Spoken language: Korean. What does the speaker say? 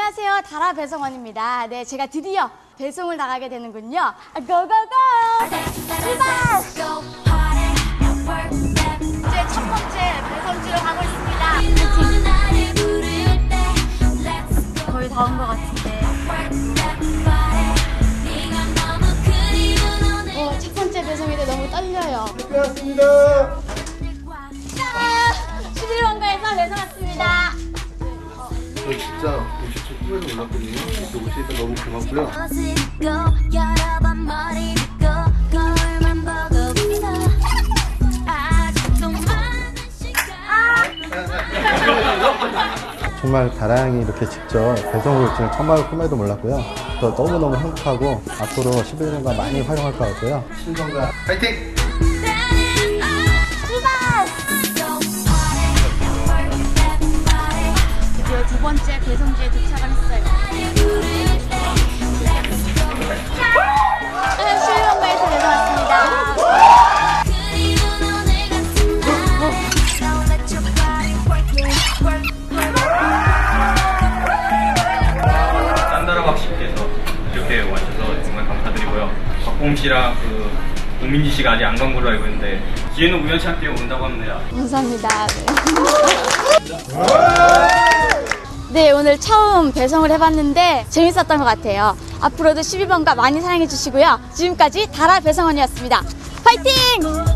안녕하세요. 다라 배송원입니다. 네, 제가 드디어 배송을 나가게 되는군요. 아, 고고고! 출발! 이제 첫 번째 배송지로 가고 있습니다. 거의 다 온 것 같은데. 어, 첫 번째 배송인데 너무 떨려요. 끝났습니다. 짠! 11원가에서 배송 왔습니다. 저 진짜 오실 줄 꿈에도 몰랐거든요. 또 오시니까 너무 고맙고요. 여러 번 머리 빗고 거울만 보고 있어 아직도 많은 시간 정말 다량이 이렇게 직접 배송을 지금 정말 꿈에도 몰랐고요. 또 너무너무 행복하고 앞으로 11년간 많이 활용할 것 같고요. 신성가 파이팅! 번째 배송지에 도착을 했어요. 짠! 11원가에서 배송 왔습니다. 그리운 오늘 같은 날 Don't let your body work it, work, work 짠다라박 씨께서 이렇게 와주셔서 정말 감사드리고요. 박봉 씨랑 그 우민지 씨가 아직 안 간 걸로 알고 있는데 기회는 우연치 않게 온다고 합니다. 감사합니다. 네. 네, 오늘 처음 배송을 해봤는데 재밌었던 것 같아요. 앞으로도 12번가 많이 사랑해 주시고요. 지금까지 다라 배송원이었습니다. 파이팅!